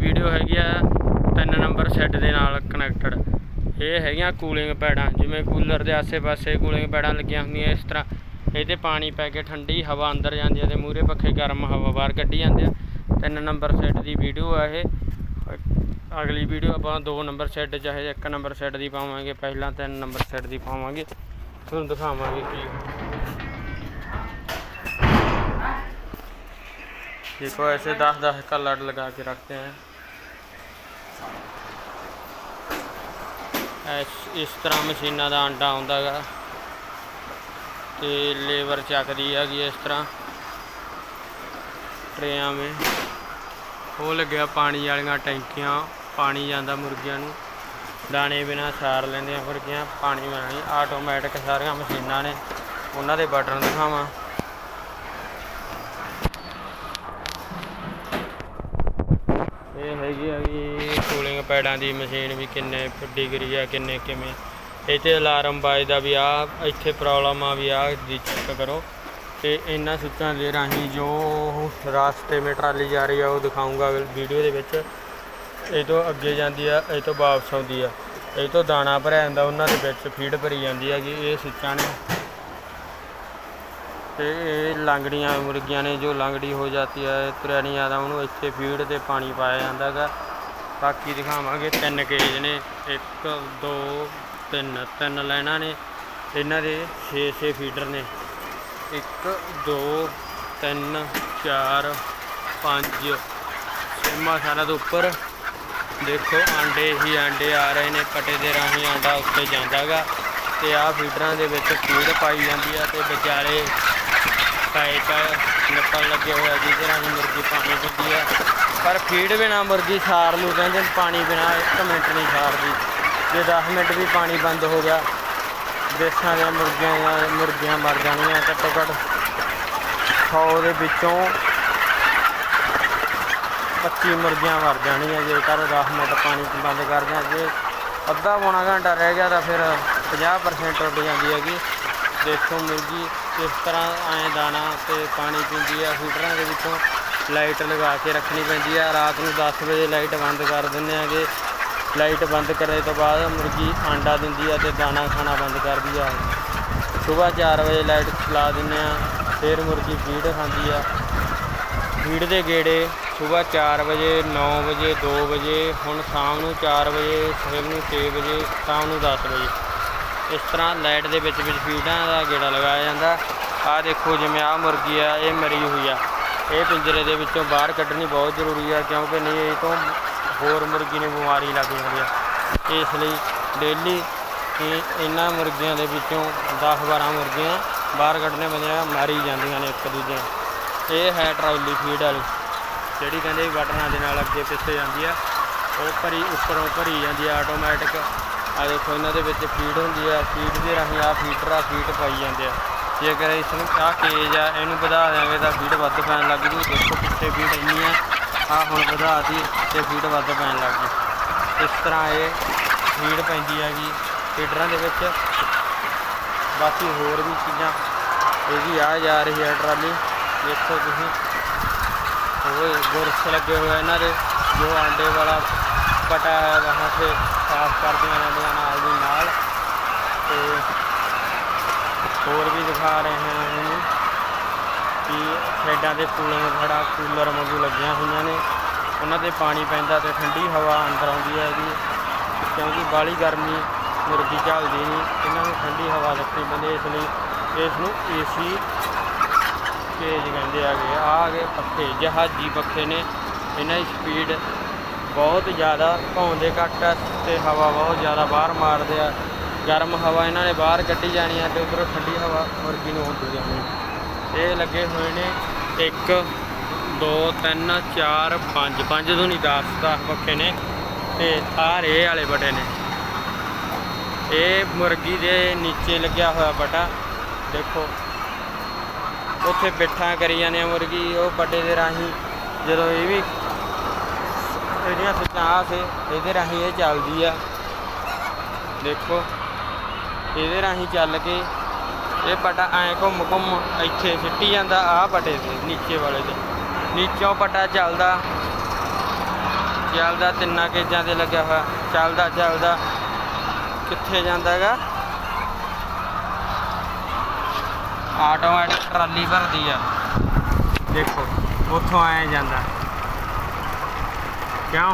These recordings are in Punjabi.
ਵੀਡੀਓ ਹੈਗੀ ਆ ਤਿੰਨ ਨੰਬਰ ਸੈੱਟ ਦੇ ਨਾਲ ਕਨੈਕਟਡ ਇਹ ਹੈਗੀਆਂ ਕੂਲਿੰਗ ਪੈਡਾਂ ਜਿਵੇਂ ਕੂਲਰ ਦੇ ਆਸੇ-ਪਾਸੇ ਕੂਲਿੰਗ ਪੈਡਾਂ ਲੱਗੀਆਂ ਹੁੰਦੀਆਂ ਇਸ ਤਰ੍ਹਾਂ ਇਹ ਤੇ ਪਾਣੀ ਪੈ ਕੇ ਠੰਡੀ ਹਵਾ ਅੰਦਰ ਜਾਂਦੀ ਹੈ ਤੇ ਮੂਰੇ ਪੱਖੇ ਗਰਮ ਹਵਾ ਬਾਹਰ ਕੱਢੀ ਜਾਂਦੇ ਆ ਤਿੰਨ ਨੰਬਰ ਸੈੱਟ ਦੀ ਵੀਡੀਓ ਆ ਇਹ ਅਗਲੀ ਵੀਡੀਓ ਆਪਾਂ ਦੋ ਨੰਬਰ ਸੈੱਟ ਚਾਹੇ ਇੱਕ ਨੰਬਰ ਸੈੱਟ ਦੀ ਪਾਵਾਂਗੇ ਪਹਿਲਾਂ ਤਿੰਨ ਨੰਬਰ ਸੈੱਟ ਦੀ ਪਾਵਾਂਗੇ ਤੁਹਾਨੂੰ ਦਿਖਾਵਾਂਗੇ ਕੀ देखो ऐसे दस दस का लड़ लगा के रखते हैं ਐਸ ਇਸ ਤਰ੍ਹਾਂ ਮਸ਼ੀਨਾਂ ਦਾ ਆਂਡਾ ਆਉਂਦਾ ਗਾ ਤੇ ਲੇਬਰ ਚੱਕਦੀ ਹੈਗੀ ਇਸ ਤਰ੍ਹਾਂ। ਟਰੇਆਂ ਮੇ। ਉਹ ਲੱਗਿਆ ਪਾਣੀ ਵਾਲੀਆਂ ਟੈਂਕੀਆਂ, ਪਾਣੀ ਜਾਂਦਾ ਮੁਰਗੀਆਂ ਨੂੰ। ਦਾਣੇ ਬਿਨਾ ਸਾਰ ਲੈਂਦੀਆਂ ਮੁਰਗੀਆਂ, ਪਾਣੀ ਬਣਾਣੀ ਆਟੋਮੈਟਿਕ ਸਾਰੀਆਂ ਮਸ਼ੀਨਾਂ ਨੇ। ਉਹਨਾਂ ਦੇ ਬਟਨ ਦਿਖਾਵਾਂ। ਇਹ ਹੈਗੀ ਹੈਗੀ ਕੂਲਿੰਗ ਪੈਡਾਂ ਦੀ ਮਸ਼ੀਨ ਵੀ ਕਿੰਨੇ ਡਿਗਰੀ ਆ, ਕਿੰਨੇ ਕਿਵੇਂ। ਇਹ 'ਤੇ ਅਲਾਰਮ ਵੱਜਦਾ ਵੀ ਆ, ਇੱਥੇ ਪ੍ਰੋਬਲਮ ਆ ਵੀ ਆ ਦੀ ਚੈੱਕ ਕਰੋ। ਤੇ ਇਹਨਾਂ ਸੁੱਚਾਂ ਦੇ ਰਾਹੀਂ ਜੋ ਰਾਸਤੇ ਮੇ ਟਰਾਲੀ ਜਾ ਰਹੀ ਆ, ਉਹ ਦਿਖਾਉਂਗਾ ਵੀਡੀਓ ਦੇ ਵਿੱਚ। ਇਹ ਤੋਂ ਅੱਗੇ ਜਾਂਦੀ ਆ, ਇਹ ਤੋਂ ਵਾਪਸ ਆਉਂਦੀ ਆ। ਇਹ ਤੋਂ ਦਾਣਾ ਭਰਿਆ ਜਾਂਦਾ, ਉਹਨਾਂ ਦੇ ਵਿੱਚ ਫੀਡ ਭਰੀ ਜਾਂਦੀ ਹੈਗੀ ਇਹ ਸੁੱਚਾਂ ਨੇ। ਤੇ ਇਹ ਲੰਗੜੀਆਂ ਮੁਰਗੀਆਂ ਨੇ, ਜੋ ਲੰਗੜੀ ਹੋ ਜਾਂਦੀ ਹੈ ਤੁਰਿਆ ਨਹੀਂ ਆਦਾ ਉਹਨੂੰ ਇੱਥੇ ਫੀਡ ਤੇ ਪਾਣੀ ਪਾਇਆ ਜਾਂਦਾ ਗਾ ਬਾਕੀ ਦਿਖਾਵਾਂਗੇ ਤਿੰਨ ਕੇਜ ਨੇ। 1 2 3 ਤਿੰਨ ਲਾਈਨਾਂ ਨੇ। ਇਹਨਾਂ ਦੇ 6-6 ਫੀਡਰ ਨੇ। 1 2 3 4 5 ਛੇਵਾਂ ਸਾਰਾ ਤੋਂ ਉੱਪਰ। ਦੇਖੋ, ਆਂਡੇ ਹੀ ਆਂਡੇ ਆ ਰਹੇ ਨੇ। ਪਟੇ ਦੇ ਰਾਹੀਂ ਆਂਡਾ ਉੱਤੇ ਜਾਂਦਾਗਾ। ਤੇ ਆਹ ਫੀਡਰਾਂ ਦੇ ਵਿੱਚ ਫੀਡ ਪਾਈ ਜਾਂਦੀ ਆ ਤੇ ਵਿਚਾਰੇ ਪਾਈਪ ਨਿਕਲ ਲੱਗੇ ਹੋਇਆ ਜਿਹਦੇ ਨਾਲ ਮੁਰਗੀ ਪਾਣੀ ਪੀਂਦੀ ਹੈ ਪਰ ਫੀਡ ਬਿਨਾ ਮੁਰਗੀ ਸਾਰ ਨੂੰ ਕਹਿੰਦੇ ਪਾਣੀ ਬਿਨਾ 1 ਮਿੰਟ ਨਹੀਂ ਸਾਰਦੀ। ਜੇ 10 ਮਿੰਟ ਵੀ ਪਾਣੀ ਬੰਦ ਹੋ ਗਿਆ, ਦੇਸਾਂ ਦੀਆਂ ਮੁਰਗੀਆਂ ਜਾਂ ਮੁਰਗੀਆਂ ਮਰ ਜਾਣੀਆਂ ਘੱਟੋ ਘੱਟ 100 ਦੇ ਵਿੱਚੋਂ 25 ਮੁਰਗੀਆਂ ਮਰ ਜਾਣੀਆਂ ਜੇਕਰ 10 ਮਿੰਟ ਪਾਣੀ ਬੰਦ ਕਰ ਦਿਆਂ। ਜੇ ਅੱਧਾ ਪੌਣਾ ਘੰਟਾ ਰਹਿ ਗਿਆ ਤਾਂ ਫਿਰ 50% ਉੱਡ ਜਾਂਦੀ ਹੈਗੀ। ਦੇਖੋ ਮੁਰਗੀ ਕਿਸ ਤਰ੍ਹਾਂ ਐਂ ਦਾਣਾ ਤੇ ਪਾਣੀ ਪੀਂਦੀ ਆ ਫੀਡਰਾਂ ਦੇ ਵਿੱਚੋਂ ਲਾਈਟ ਲਗਾ ਕੇ ਰੱਖਣੀ ਪੈਂਦੀ ਆ। ਰਾਤ ਨੂੰ 10 ਵਜੇ ਲਾਈਟ ਬੰਦ ਕਰ ਦਿੰਦੇ ਆਗੇ ਲਾਈਟ ਬੰਦ ਕਰਨ ਤੋਂ ਬਾਅਦ ਮੁਰਗੀ ਆਂਡਾ ਦਿੰਦੀ ਆ ਤੇ ਦਾਣਾ ਖਾਣਾ ਬੰਦ ਕਰਦੀ ਆ। ਸਵੇਰ 4 ਵਜੇ ਲਾਈਟ ਚਲਾ ਦਿੰਦੇ ਆ, ਫਿਰ ਮੁਰਗੀ ਫੀਡ ਖਾਂਦੀ ਆ। ਫੀਡ ਦੇ ਗੇੜੇ ਸਵੇਰ 4 ਵਜੇ 9 ਵਜੇ 2 ਵਜੇ, ਹੁਣ ਸ਼ਾਮ ਨੂੰ 4 ਵਜੇ ਸਵੇਰ ਨੂੰ 6 ਵਜੇ, ਸ਼ਾਮ ਨੂੰ 10 ਵਜੇ। ਇਸ ਤਰ੍ਹਾਂ ਲਾਈਟ ਦੇ ਵਿੱਚ ਵਿੱਚ ਫੀਡਾਂ ਦਾ ਗੇੜਾ ਲਗਾਇਆ ਜਾਂਦਾ। ਆਹ ਦੇਖੋ ਜਿਵੇਂ ਆਹ ਮੁਰਗੀ ਆ, ਇਹ ਮਰੀ ਹੋਈ ਆ। ਇਹ ਪਿੰਜਰੇ ਦੇ ਵਿੱਚੋਂ ਬਾਹਰ ਕੱਢਣੀ ਬਹੁਤ ਜ਼ਰੂਰੀ ਆ, ਕਿਉਂਕਿ ਨਹੀਂ ਇਹ ਤੋਂ ਹੋਰ ਮੁਰਗੀ ਨੂੰ ਬਿਮਾਰੀ ਲੱਗ ਜਾਂਦੀ ਆ। ਇਸ ਲਈ ਡੇਲੀ ਇਹਨਾਂ ਮੁਰਗੀਆਂ ਦੇ ਵਿੱਚੋਂ 10 12 ਮੁਰਗੀਆਂ ਬਾਹਰ ਕੱਢਣੇ ਪੈਂਦੀਆਂ, ਮਾਰੀ ਜਾਂਦੀਆਂ ਨੇ ਇੱਕ ਦੂਜੇ ਇਹ ਹੈ ਟਰਾਲੀ ਫੀਡ ਵਾਲੀ, ਜਿਹੜੀ ਕਹਿੰਦੇ ਬਟਨਾਂ ਦੇ ਨਾਲ ਅੱਗੇ ਪਿੱਛੇ ਜਾਂਦੀ ਆ, ਉਹ ਭਰੀ, ਉੱਪਰੋਂ ਭਰੀ ਜਾਂਦੀ ਆ ਆਟੋਮੈਟਿਕ ਆ ਦੇਖੋ, ਇਹਨਾਂ ਦੇ ਵਿੱਚ ਫੀਡ ਹੁੰਦੀ ਆ। ਫੀਡ ਦੇ ਰਾਹੀਂ ਆ ਫੀਡਰ ਆ ਫੀਟ ਪਾਈ ਜਾਂਦੇ ਆ। ਜੇਕਰ ਇਸ ਨੂੰ ਆ ਕੇਜ ਆ, ਇਹਨੂੰ ਵਧਾ ਦਿਆਂਗੇ ਤਾਂ ਫੀਡ ਵੱਧ ਪੈਣ ਲੱਗ ਜੂ। ਦੇਖੋ ਪਿੱਛੇ ਫੀਡ ਇੰਨੀ ਆ। ਆ ਹੁਣ ਵਧਾਤੀ ਤੇ ਫੀਡ ਵੱਧ ਪੈਣ ਲੱਗ ਗਈ। ਇਸ ਤਰ੍ਹਾਂ ਇਹ ਫੀਡ ਪੈਂਦੀ ਹੈਗੀ ਫੀਡਰਾਂ ਦੇ ਵਿੱਚ। ਬਾਕੀ ਹੋਰ ਵੀ ਚੀਜ਼ਾਂ, ਇਹ ਵੀ ਆ ਜਾ ਰਹੀ ਹੈ ਟਰਾਲੀ। ਦੇਖੋ ਤੁਸੀਂ। ਉਹ ਗੁਰਸ ਲੱਗੇ ਹੋਏ ਇਹਨਾਂ ਦੇ। ਜੋ ਆਂਡੇ ਵਾਲਾ ਪਟਾ ਹੈ, ਵਹਾਂ ਸੇ ਸਾਫ਼ ਕਰਦੀਆਂ ਜਾਂਦੀਆਂ ਨਾਲ ਦੀ ਨਾਲ। ਤੇ ਹੋਰ ਵੀ ਦਿਖਾ ਰਹੇ ਹਾਂ ਇਹਨੂੰ ਕਿ ਸਾਈਡਾਂ ਤੇ ਕੂਲਿੰਗ ਖੜਾ ਕੂਲਰ ਵਾਂਗੂ ਲੱਗੀਆਂ ਹੋਈਆਂ ਨੇ। ਉਹਨਾਂ ਤੇ ਪਾਣੀ ਪੈਂਦਾ ਤੇ ਠੰਡੀ ਹਵਾ ਅੰਦਰ ਆਉਂਦੀ ਹੈ ਇਹਦੀ ਕਿਉਂਕਿ ਬਾਲੀ ਗਰਮੀ ਮੁਰਗੀ ਝੱਲਦੀ ਨਹੀਂ, ਇਹਨਾਂ ਨੂੰ ਠੰਡੀ ਹਵਾ ਰੱਖਣੀ ਪੈਂਦੀ ਇਸ ਲਈ ਇਸ ਨੂੰ ਏਸੀ ਕੇਜ ਕਹਿੰਦੇ ਆਗੇ ਆ। ਆ ਗਏ ਪੱਖੇ, ਜਹਾਜੀ ਪੱਖੇ ਨੇ। ਇਹਨਾਂ ਦੀ ਸਪੀਡ ਬਹੁਤ ਜ਼ਿਆਦਾ ਘਾਉਂਦੇ ਘੱਟ ਆ ਤੇ ਹਵਾ ਬਹੁਤ ਜ਼ਿਆਦਾ ਬਾਹਰ ਮਾਰਦੇ ਆ। ਗਰਮ ਹਵਾ ਇਹਨਾਂ ਨੇ ਬਾਹਰ ਕੱਢੀ ਜਾਣੀ ਆ ਤੇ ਉਧਰੋਂ ਠੰਡੀ ਹਵਾ ਮੁਰਗੀ ਨੂੰ ਹੁੰਦੀ ਜਾਣੀ ਇਹ ਲੱਗੇ ਹੋਏ ਨੇ 1 2 3 4 5 5 ਤੋਂ ਨਹੀਂ 10 10 ਪੱਖੇ ਨੇ ਤੇ ਆਹ ਰੇ ਵਾਲੇ ਬਟੇ ਨੇ। ਇਹ ਮੁਰਗੀ ਦੇ ਨੀਚੇ ਲੱਗਿਆ ਹੋਇਆ ਬਟਾ। ਦੇਖੋ, ਉੱਥੇ ਬਿੱਠਾ ਕਰੀ ਜਾਂਦੇ ਆ ਮੁਰਗੀ, ਉਹ ਵੱਡੇ ਦੇ ਰਾਹੀਂ ਜਦੋਂ ਇਹ ਵੀ ਇਹਦੀਆਂ ਸੁੱਚਾਂ ਆ ਸੇ, ਇਹਦੇ ਰਾਹੀਂ ਇਹ ਚੱਲਦੀ ਆ। ਦੇਖੋ, ਇਹਦੇ ਰਾਹੀਂ ਚੱਲ ਕੇ ਇਹ ਪਟਾ ਐਂ ਘੁੰਮ ਘੁੰਮ ਇੱਥੇ ਸਿੱਟੀ ਜਾਂਦਾ ਆਹ ਪਟੇ ਤੇ, ਨੀਚੇ ਵਾਲੇ ਤੇ। ਨੀਚੋਂ ਪਟਾ ਚੱਲਦਾ। ਚੱਲਦਾ ਤਿੰਨਾਂ ਕੇਜਾਂ ਤੇ ਲੱਗਿਆ ਹੋਇਆ। ਚੱਲਦਾ ਚੱਲਦਾ। ਕਿੱਥੇ ਜਾਂਦਾ ਹੈਗਾ? ਆਟੋਮੈਟਿਕ ਟਰਾਲੀ ਭਰਦੀ ਆ। ਦੇਖੋ, ਉੱਥੋਂ ਆਇਆ ਜਾਂਦਾ। ਕਿਉਂ?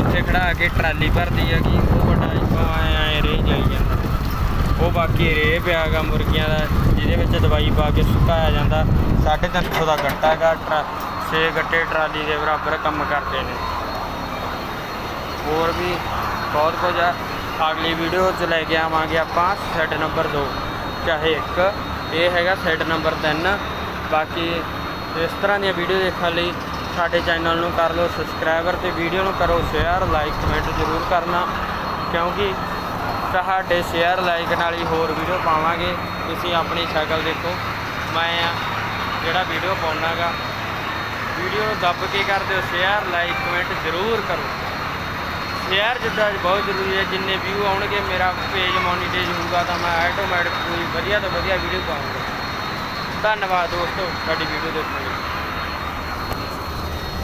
ਉੱਥੇ ਖੜਾ ਕੇ ਟਰਾਲੀ ਭਰਦੀ ਆ ਕਿ ਉਹ ਵੱਡਾ ਇੱਕੋ ਆਏ ਰੇ ਜਾਈ ਜਾਂਦਾ। ਉਹ ਬਾਕੀ ਰੇ ਪਿਆਗਾ ਮੁਰਗੀਆਂ ਦਾ ਜਿਹਦੇ ਵਿੱਚ ਦਵਾਈ ਪਾ ਕੇ ਸੁਕਾਇਆ ਜਾਂਦਾ। 350 ਦਾ ਗੱਟਾ ਹੈਗਾ ਟਰਾ 6 ਗੱਟੇ ਟਰਾਲੀ ਦੇ ਬਰਾਬਰ ਕੰਮ ਕਰਦੇ ਨੇ। ਹੋਰ ਵੀ ਬਹੁਤ ਕੁਝ ਆ। ਅਗਲੀ ਵੀਡੀਓ 'ਚ ਲੈ ਕੇ ਆਵਾਂਗੇ ਆਪਾਂ ਸੈੱਟ ਨੰਬਰ 2 ਚਾਹੇ ਇੱਕ ਇਹ ਹੈਗਾ ਸੈੱਟ ਨੰਬਰ 3 ਬਾਕੀ ਇਸ ਤਰ੍ਹਾਂ ਦੀਆਂ ਵੀਡੀਓ ਦੇਖਣ ਲਈ ਸਾਡੇ ਚੈਨਲ ਨੂੰ ਕਰ ਲਓ ਸਬਸਕ੍ਰਾਈਬਰ ਤੇ ਵੀਡੀਓ ਨੂੰ ਕਰੋ ਸ਼ੇਅਰ, ਲਾਈਕ, ਕਮੈਂਟ ਜ਼ਰੂਰ ਕਰਨਾ, ਕਿਉਂਕਿ ਤੁਹਾਡੇ ਸ਼ੇਅਰ, ਲਾਈਕ ਨਾਲ ਹੀ ਹੋਰ ਵੀਡੀਓ ਪਾਵਾਂਗੇ। ਤੁਸੀਂ ਆਪਣੀ ਸ਼ਕਲ ਦੇਖੋ। ਮੈਂ ਆ ਜਿਹੜਾ ਵੀਡੀਓ ਪਾਉਣਾਗਾ, ਵੀਡੀਓ ਨੂੰ ਦੱਬ ਕੇ ਕਰ ਦਿਓ, ਸ਼ੇਅਰ, ਲਾਈਕ, ਕਮੈਂਟ ਜ਼ਰੂਰ ਕਰੋ। ਸ਼ੇਅਰ ਜਿੱਦਾਂ ਬਹੁਤ ਜ਼ਰੂਰੀ ਹੈ, ਜਿੰਨੇ ਵਿਊ ਆਉਣਗੇ, ਮੇਰਾ ਪੇਜ ਮੋਨੀਟਾਈਜ਼ ਹੋਊਗਾ, ਤਾਂ ਮੈਂ ਆਟੋਮੈਟਿਕ ਕੋਈ ਵਧੀਆ ਤੋਂ ਵਧੀਆ ਵੀਡੀਓ ਪਾਉਂਗਾ ਧੰਨਵਾਦ ਦੋਸਤੋ, ਸਾਡੀ ਵੀਡੀਓ ਦੇਖਣ ਲਈ।